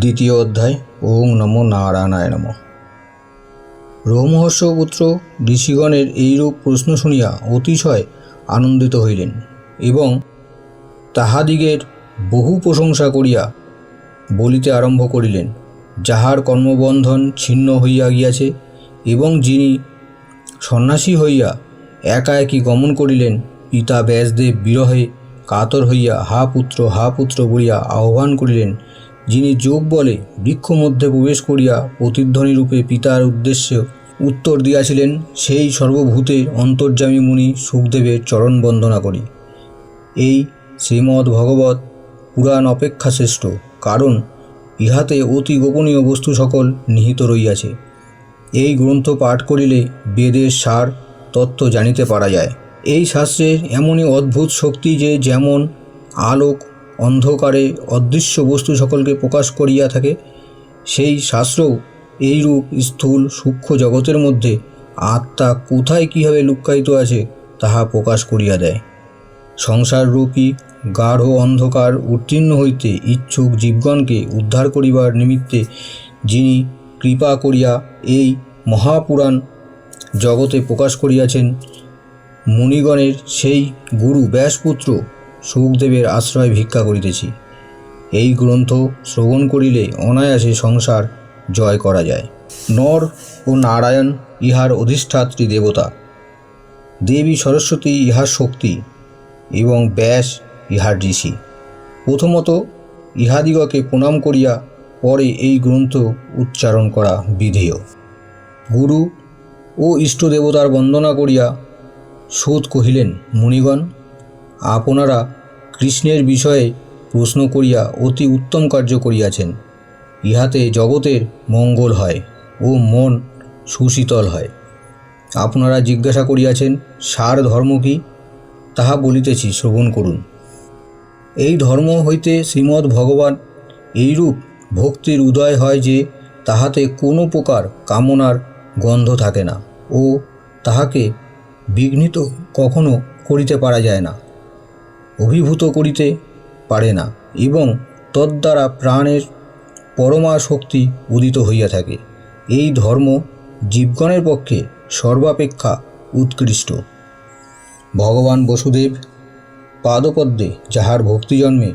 দ্বিতীয় অধ্যায়, ওং নমো নারায়ণায় নম। রোমহর্ষ পুত্র ঋষিগণের এইরূপ প্রশ্ন শুনিয়া অতিশয় আনন্দিত হইলেন এবং তাহাদিগের বহু প্রশংসা করিয়া বলিতে আরম্ভ করিলেন, যাহার কর্মবন্ধন ছিন্ন হইয়া গিয়াছে এবং যিনি সন্ন্যাসী হইয়া একা একই গমন করিলেন, পিতা ব্যাসদেব বিরহে কাতর হইয়া, হা পুত্র হা পুত্র বলিয়া আহ্বান করিলেন যিনি যোগ বলে বৃক্ষ মধ্যে প্রবেশ করিয়া প্রতিধ্বনি রূপে পিতার উদ্দেশ্যে উত্তর দিয়াছিলেন, সেই সর্বভূতে অন্তর্যামী মুনি সুখদেবের চরণ বন্দনা করি। এই শ্রীমদ্ ভগবত পুরাণ অপেক্ষা শ্রেষ্ঠ, কারণ ইহাতে অতি গোপনীয় বস্তু সকল নিহিত রইয়াছে। এই গ্রন্থ পাঠ করিলে বেদের সার তত্ত্ব জানিতে পারা যায়। এই শাস্ত্রের এমনই অদ্ভুত শক্তি যে যেমন আলোক অন্ধকারে অদৃশ্য বস্তু সকলকে প্রকাশ করিয়া থাকে, সেই শাস্ত্রও এইরূপ স্থূল সূক্ষ্ম জগতের মধ্যে আত্মা কোথায় কীভাবে লুক্কায়িত আছে তাহা প্রকাশ করিয়া দেয়। সংসাররূপী গাঢ় অন্ধকার উত্তীর্ণ হইতে ইচ্ছুক জীবগণকে উদ্ধার করিবার নিমিত্তে যিনি কৃপা করিয়া এই মহাপুরাণ জগতে প্রকাশ করিয়াছেন, মুনিগণের সেই গুরু ব্যাসপুত্র সুখদেবের আশ্রয় ভিক্ষা করিতেছি। এই গ্রন্থ শ্রবণ করিলে অনায়াসে সংসার জয় করা যায়। নর ও নারায়ণ ইহার অধিষ্ঠাত্রী দেবতা। দেবী সরস্বতী ইহার শক্তি এবং ব্যাস ইহার ঋষি। প্রথমত ইহাদিগকে প্রণাম করিয়া পরে এই গ্রন্থ উচ্চারণ করা বিধেয়। গুরু ও ইষ্ট দেবতার বন্দনা করিয়া সুদ কহিলেন, মুনিগণ আপনারা কৃষ্ণের বিষয়ে প্রশ্ন করিয়া অতি উত্তম কার্য করিয়াছেন। ইহাতে জগতের মঙ্গল হয় ও মন সুশীতল হয়। আপনারা জিজ্ঞাসা করিয়াছেন, সার ধর্ম কি? তাহা বলিতেছি, শ্রবণ করুন। এই ধর্ম হইতে শ্রীমদ্ ভগবান এইরূপ ভক্তির উদয় হয় যে, তাহাতে কোনো প্রকার কামনার গন্ধ থাকে না ও তাহাকে বিঘ্নিত কখনো করিতে পারা যায় না। অভিভূত করিতে পারে না এবং তদ্বারা প্রাণের পরমা শক্তি উদিত হইয়া থাকে। এই ধর্ম জীবগণের পক্ষে সর্বাপেক্ষা উৎকৃষ্ট। ভগবান বসুদেব পাদপদ্মে যাহার ভক্তি জন্মে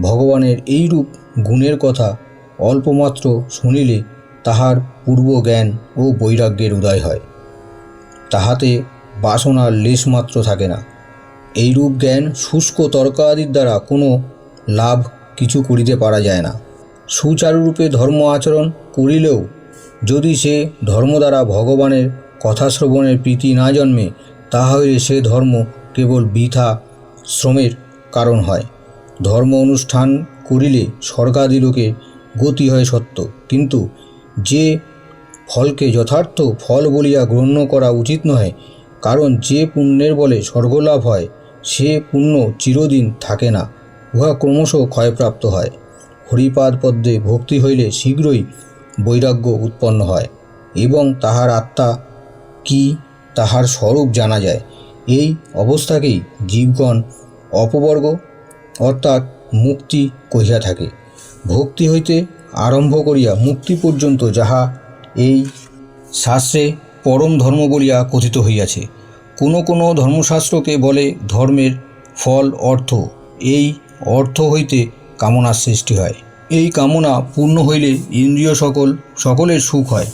ভগবানের এইরূপ গুণের কথা অল্পমাত্র শুনিলে তাহার পূর্ব জ্ঞান ও বৈরাগ্যের উদয় হয়। তাহাতে বাসনার লেশমাত্র থাকে না। এইরূপ জ্ঞান শুষ্ক তর্ক আদির দ্বারা কোনো লাভ কিছু করিতে পারা যায় না। সুচারুরূপে ধর্ম আচরণ করিলেও যদি সে ধর্ম দ্বারা ভগবানের কথা শ্রবণের প্রীতি না জন্মে, তাহলে সে ধর্ম কেবল বৃথা শ্রমের কারণ হয়। ধর্ম অনুষ্ঠান করিলে স্বর্গাদি স্বর্গাদিলোকে গতি হয় সত্য, কিন্তু যে ফলকে যথার্থ ফল বলিয়া গণ্য করা উচিত নহে, কারণ যে পুণ্যের বলে স্বর্গলাভ হয় সে পুণ্য চিরদিন থাকে না, উহা ক্রমশ ক্ষয়প্রাপ্ত হয়। হরিপাদ পদ্মে ভক্তি হইলে শীঘ্রই বৈরাগ্য উৎপন্ন হয় এবং তাহার আত্মা কি তাহার স্বরূপ জানা যায়। এই অবস্থাকেই জীবগণ অপবর্গ অর্থাৎ মুক্তি কহিয়া থাকে। ভক্তি হইতে আরম্ভ করিয়া মুক্তি পর্যন্ত যাহা এই শাস্ত্রে পরম ধর্ম বলিয়া কথিত হইয়াছে। কোনো কোনো ধর্মশাস্ত্রকে বলে ধর্মের ফল অর্থ। এই অর্থ হইতে কামনার সৃষ্টি হয়। এই কামনা পূর্ণ হইলে ইন্দ্রিয় সকল, সকলের সুখ হয়।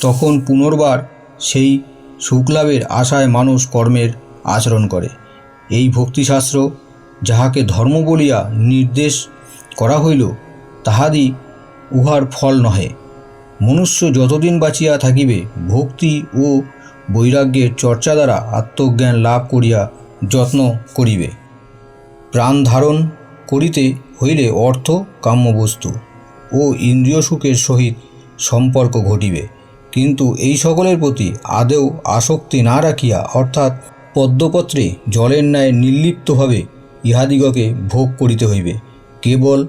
তখন পুনর্বার সেই সুখলাভের আশায় মানুষ কর্মের আচরণ করে। এই ভক্তিশাস্ত্র যাহাকে ধর্ম বলিয়া নির্দেশ করা হইল, তাহাদি উহার ফল নহে। মনুষ্য যতদিন বাঁচিয়া থাকিবে, ভক্তি ও বৈরাগ্যের চর্চা দ্বারা আত্মজ্ঞান লাভ করিয়া যত্ন করিবে। প্রাণ ধারণ করিতে হইলে অর্থ, কাম্যবস্তু ও ইন্দ্রিয় সুখের সহিত সম্পর্ক ঘটিবে। কিন্তু এই সকলের প্রতি আদেও আসক্তি না রাখিয়া অর্থাৎ পদ্মপত্রে জলের ন্যায় নির্লিপ্তভাবে ইহাদিগকে ভোগ করিতে হইবে। কেবল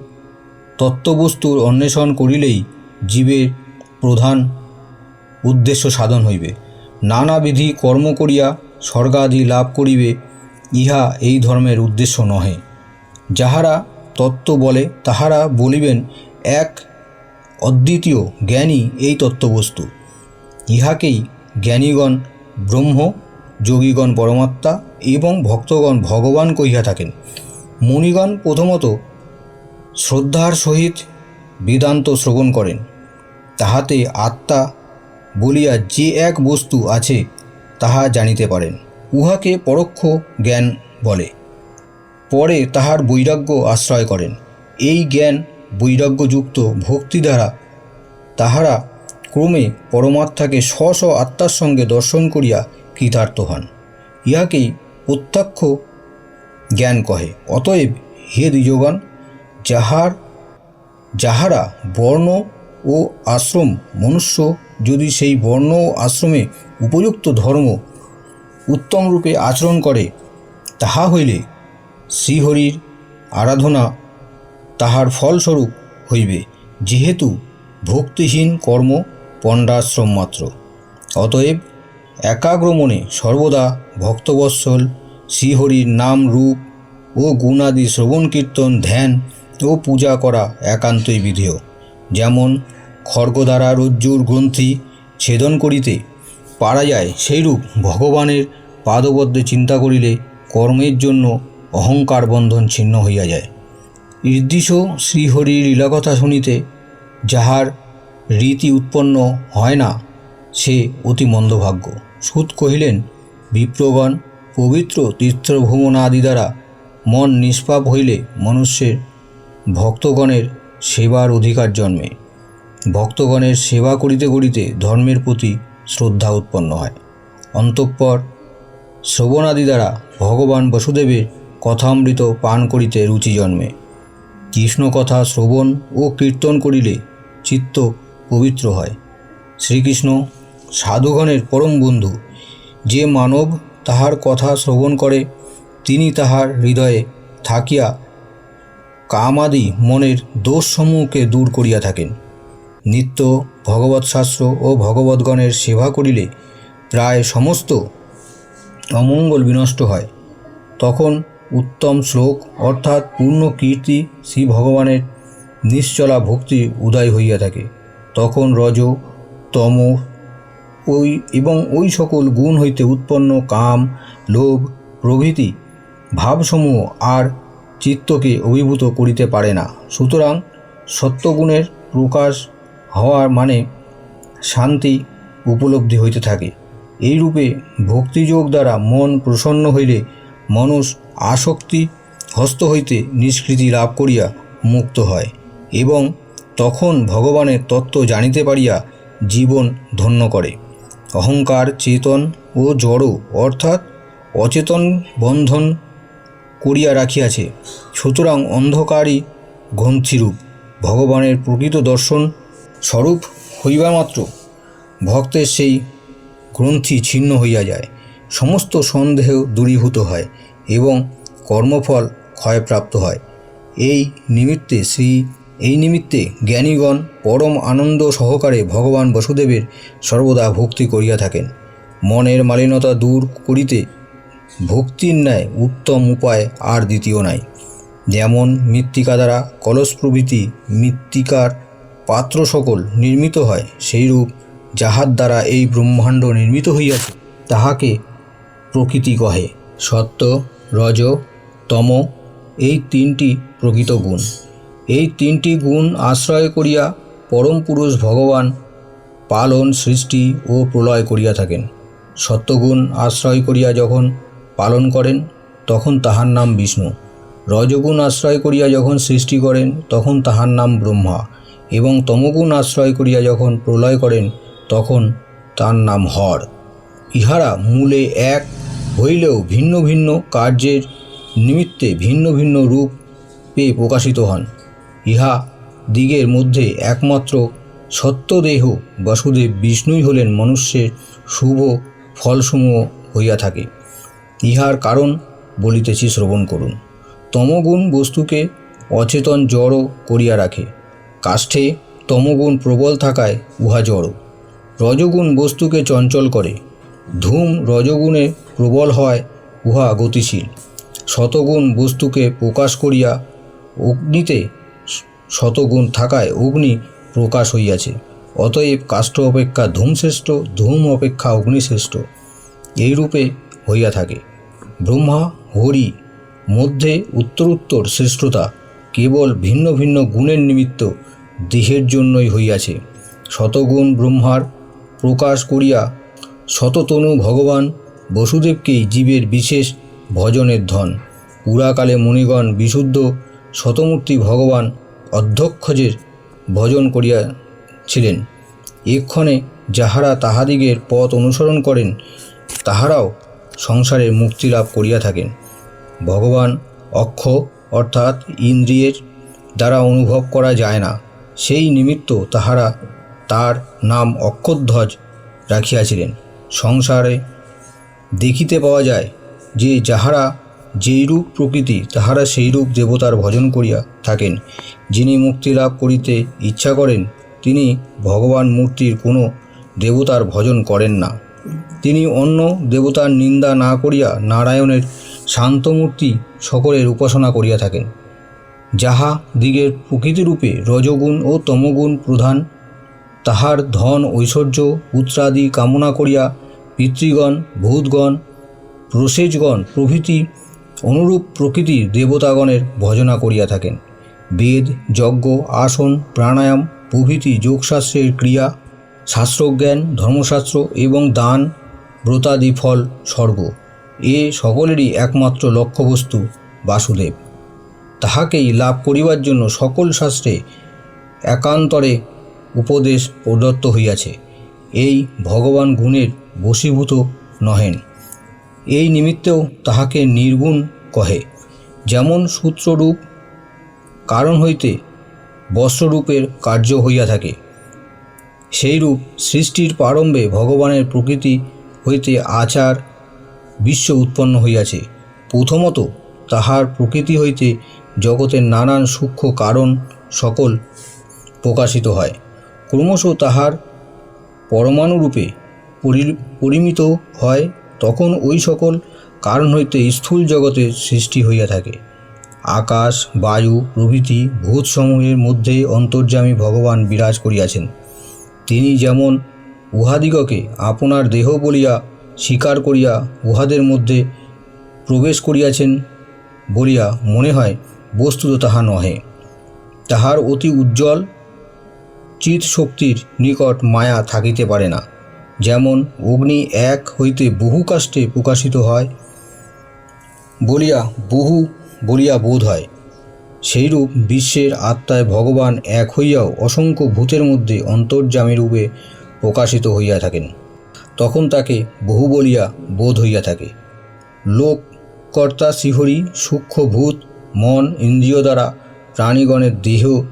তত্ত্ববস্তুর অন্বেষণ করিলেই জীবের প্রধান উদ্দেশ্য সাধন হইবে। নানাবিধি কর্ম করিয়া স্বর্গাদি লাভ করিবে, ইহা এই ধর্মের উদ্দেশ্য নহে। যাহারা তত্ত্ব বলে, তাহারা বলিবেন, এক অদ্বিতীয় জ্ঞানী এই তত্ত্ববস্তু। ইহাকেই জ্ঞানীগণ ব্রহ্ম, যোগীগণ পরমাত্মা এবং ভক্তগণ ভগবান কহিয়া থাকেন। মুনিগণ প্রথমত শ্রদ্ধার সহিত বেদান্ত শ্রবণ করেন। তাহাতে আত্মা বলিয়া যে এক বস্তু আছে, তাহা জানিতে পারেন। উহাকে পরোক্ষ জ্ঞান বলে। পরে তাহার বৈরাগ্য আশ্রয় করেন। এই জ্ঞান বৈরাগ্যযুক্ত ভক্তি দ্বারা তাহারা ক্রমে পরমাত্মাকে স্ব স্ব আত্মার সঙ্গে দর্শন করিয়া কৃতার্থ হন। ইহাকেই প্রত্যক্ষ জ্ঞান কহে। অতএব হে দ্বিজগণ, যাহার যাহারা বর্ণ ও আশ্রম। মনুষ্য যদি সেই বর্ণ ও আশ্রমে উপযুক্ত ধর্ম উত্তম রূপে আচরণ করে, তাহা হইলে শ্রীহরির আরাধনা তাহার ফলস্বরূপ হইবে, যেহেতু ভক্তিহীন কর্ম পণ্ডাশ্রম মাত্র। অতএব একাগ্র মনে সর্বদা ভক্তবৎসল শ্রীহরির নাম রূপ ও গুণাদি শ্রবণ কীর্তন, ধ্যান ও পূজা করা একান্তই বিধেয়। যেমন খর্গ দ্বারা রজ্জুর গ্রন্থি ছেদন করিতে পারা যায়, সেইরূপ ভগবানের পাদবদ্ধে চিন্তা করিলে কর্মের জন্য অহংকার বন্ধন ছিন্ন হইয়া যায়। ঈর্দিশ শ্রীহরির লীলাকথা শুনিতে যাহার রীতি উৎপন্ন হয় না, সে অতি মন্দভাগ্য। সুত কহিলেন, বিপ্রগণ, পবিত্র তীর্থভ্রমণ আদি দ্বারা মন নিষ্পাপ হইলে মনুষ্যের ভক্তগণের সেবার অধিকার জন্মে। ভক্তগণের সেবা করিতে করিতে ধর্মের প্রতি শ্রদ্ধা উৎপন্ন হয়। অন্তঃপর শ্রবণাদি দ্বারা ভগবান বসুদেবের কথামৃত পান করিতে রুচি জন্মে। কৃষ্ণ কথা শ্রবণ ও কীর্তন করিলে চিত্ত পবিত্র হয়। শ্রীকৃষ্ণ সাধুগণের পরম বন্ধু, যে মানব তাহার কথা শ্রবণ করে, তিনি তাহার হৃদয়ে থাকিয়া কামাদি মনের দোষসমূহকে দূর করিয়া থাকেন। নিত্য ভগবৎশাস্ত্র ও ভগবদ্গণের সেবা করিলে প্রায় সমস্ত অমঙ্গল বিনষ্ট হয়। তখন উত্তম শ্লোক অর্থাৎ পূর্ণ কীর্তি শ্রী ভগবানের নিশ্চলা ভক্তি উদয় হইয়া থাকে। তখন রজ, তম ওই এবং ওই সকল গুণ হইতে উৎপন্ন কাম, লোভ, প্রভৃতি ভাবসমূহ আর চিত্তকে অভিভূত করিতে পারে না। সুতরাং সত্যগুণের প্রকাশ হওয়ার মানে শান্তি উপলব্ধি হইতে থাকে। এইরূপে ভক্তিযোগ দ্বারা মন প্রসন্ন হইলে মানুষ আসক্তি হস্ত হইতে নিষ্কৃতি লাভ করিয়া মুক্ত হয় এবং তখন ভগবানের তত্ত্ব জানিতে পারিয়া জীবন ধন্য করে। অহংকার, চেতন ও জড় অর্থাৎ অচেতন বন্ধন করিয়া রাখিয়াছে। সুতরাং অন্ধকারই গ্রন্থিরূপ, ভগবানের প্রকৃত দর্শন স্বরূপ হইবা মাত্র। ভক্তের সেই গ্রন্থি ছিন্ন হইয়া যায়। সমস্ত সন্দেহ দূরীভূত হয় এবং কর্মফল ক্ষয়প্রাপ্ত হয়। এই নিমিত্তে শ্রী, এই নিমিত্তে জ্ঞানীগণ পরম আনন্দ সহকারে ভগবান বসুদেবের সর্বদা ভক্তি করিয়া থাকেন। মনের মালিনতা দূর করিতে ভক্তির ন্যায় উত্তম উপায় আর দ্বিতীয় নাই। যেমন মৃত্তিকা দ্বারা কলস প্রভৃতি মৃত্তিকার পাত্র সকল নির্মিত হয়, সেইরূপ যাহার দ্বারা এই ব্রহ্মাণ্ড নির্মিত হইয়াছে, তাহাকে প্রকৃতি কহে। সত্য, রজ, তম, এই তিনটি প্রকৃত গুণ। এই তিনটি গুণ আশ্রয় করিয়া পরম পুরুষ ভগবান পালন, সৃষ্টি ও প্রলয় করিয়া থাকেন। সত্যগুণ আশ্রয় করিয়া যখন পালন করেন, তখন তাহার নাম বিষ্ণু। রজগুণ আশ্রয় করিয়া যখন সৃষ্টি করেন, তখন তাহার নাম ব্রহ্মা। এবং তমগুণ আশ্রয় করিয়া যখন প্রলয় করেন, তখন তার নাম হর। ইহারা মূলে এক, হইলেও ভিন্ন ভিন্ন কার্যের নিমিত্তে ভিন্ন ভিন্ন রূপ পেয়ে প্রকাশিত হন। ইহা দিগের মধ্যে একমাত্র সত্যদেহ বাসুদেব বিষ্ণুই হলেন মনুষ্যের শুভ ফলসমূহ হইয়া থাকে। ইহার কারণ বলিতেছি শ্রবণ করুন। তমগুণ বস্তুকে অচেতন জড় করিয়া রাখে। কাষ্ঠে তমগুণ প্রবল থাকায় উহা জড়। রজগুণ বস্তুকে চঞ্চল করে। ধূম রজগুণে প্রবল হয়, উহা গতিশীল। শতগুণ বস্তুকে প্রকাশ করিয়া অগ্নিতে শতগুণ থাকায় অগ্নি প্রকাশ হইয়াছে। অতএব কাষ্ঠ অপেক্ষা ধূমশ্রেষ্ঠ, ধূম অপেক্ষা অগ্নিশ্রেষ্ঠ। এইরূপে হইয়া থাকে। ব্রহ্মা, হরি, মধ্যে উত্তরোত্তর শ্রেষ্ঠতা কেবল ভিন্ন ভিন্ন গুণের নিমিত্ত দেহের জন্যই হইয়াছে। শতগুণ ব্রহ্মার প্রকাশ করিয়া শততনু ভগবান বসুদেবকেই জীবের বিশেষ ভজনের ধন। পুরাকালে মুনিগণ বিশুদ্ধ শতমূর্তি ভগবান অধ্যক্ষজের ভজন করিয়াছিলেন। এক্ষণে যাহারা তাহাদিগের পথ অনুসরণ করেন, তাহারাও সংসারে মুক্তি লাভ করিয়া থাকেন। ভগবান অক্ষ অর্থাৎ ইন্দ্রিয়ের দ্বারা অনুভব করা যায় না। সেই নিমিত্ত তাহারা তার নাম অক্ষধ্বজ রাখিয়াছিলেন। সংসারে দেখিতে পাওয়া যায় যে যাহারা যেইরূপ প্রকৃতি, তাহারা সেইরূপ দেবতার ভজন করিয়া থাকেন। যিনি মুক্তি লাভ করিতে ইচ্ছা করেন, তিনি ভগবান মূর্তির কোনো দেবতার ভজন করেন না। তিনি অন্য দেবতার নিন্দা না করিয়া নারায়ণের শান্তমূর্তি সকলের উপাসনা করিয়া থাকেন, যাহা দিগের প্রকৃতিরূপে রজগুণ ও তমগুণ প্রধান। তাহার ধন, ঐশ্বর্য, পুত্রাদি কামনা করিয়া পিতৃগণ, ভূতগণ, প্রসেজগণ প্রভৃতি অনুরূপ প্রকৃতির দেবতাগণের ভজনা করিয়া থাকেন। বেদ, যজ্ঞ, আসন, প্রাণায়াম প্রভৃতি যোগশাস্ত্রের ক্রিয়া শাস্ত্রজ্ঞান, ধর্মশাস্ত্র এবং দান, ব্রতাদি ফল, স্বর্গ। এ সকলেরই একমাত্র লক্ষ্যবস্তু, বাসুদেব। তাহাকেই লাভ করিবার জন্য সকল শাস্ত্রে একান্তরে উপদেশ প্রদত্ত হইয়াছে। এই ভগবান গুণের বশীভূত নহেন। এই নিমিত্তেও তাহাকে নির্গুণ কহে, যেমন সূত্ররূপ কারণ হইতে বস্ত্ররূপের কার্য হইয়া থাকে সেইরূপ সৃষ্টির প্রারম্ভে ভগবানের প্রকৃতি হইতে আচার বিশ্ব উৎপন্ন হইয়াছে। প্রথমত তাহার প্রকৃতি হইতে জগতের নানান সূক্ষ্ম কারণ সকল প্রকাশিত হয়। ক্রমশ তাহার পরমাণুরূপে পরি- পরিমিত হয়, তখন ওই সকল কারণ হইতে স্থূল জগতের সৃষ্টি হইয়া থাকে। আকাশ, বায়ু প্রভৃতি ভূতসমূহের মধ্যে অন্তর্যামী ভগবান বিরাজ করিয়াছেন। তিনি যেমন উহাদিগকে আপনার দেহ বলিয়া স্বীকার করিয়া উহাদের মধ্যে প্রবেশ করিয়াছেন বলিয়া মনে হয়, বস্তুত তাহা নহে। তাহার অতি উজ্জ্বল চিৎ শক্তির নিকট মায়া থাকিতে পারে না। যেমন অগ্নি এক হইতে বহু কাষ্টে প্রকাশিত হয় বলিয়া বহু বলিয়া বোধ হয়। সেইরূপ বিশ্বের আত্মায় ভগবান এক হইয়াও অসংখ্য ভূতের মধ্যে অন্তর্যামী রূপে প্রকাশিত হইয়া থাকেন। তখন তাকে বহু বলিয়া বোধ হইয়া থাকে। লোক, কর্তা, শিহরি, সূক্ষ্ম ভূত, মন, ইন্দ্রিয় দ্বারা প্রাণীগণের দেহ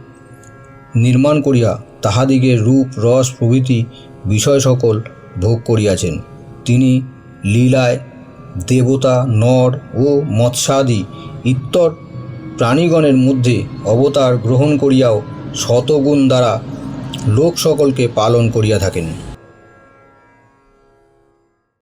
নির্মাণ করিয়া তাহাদিগের রূপ, রস, প্রভৃতি বিষয় সকল ভোগ করিয়াছেন। তিনি লীলায় দেবতা, নর ও মৎস্যাদি ইত্তর প্রাণীগণের মধ্যে অবতার গ্রহণ করিয়াও শতগুণ দ্বারা লোক সকলকে পালন করিয়া থাকেন।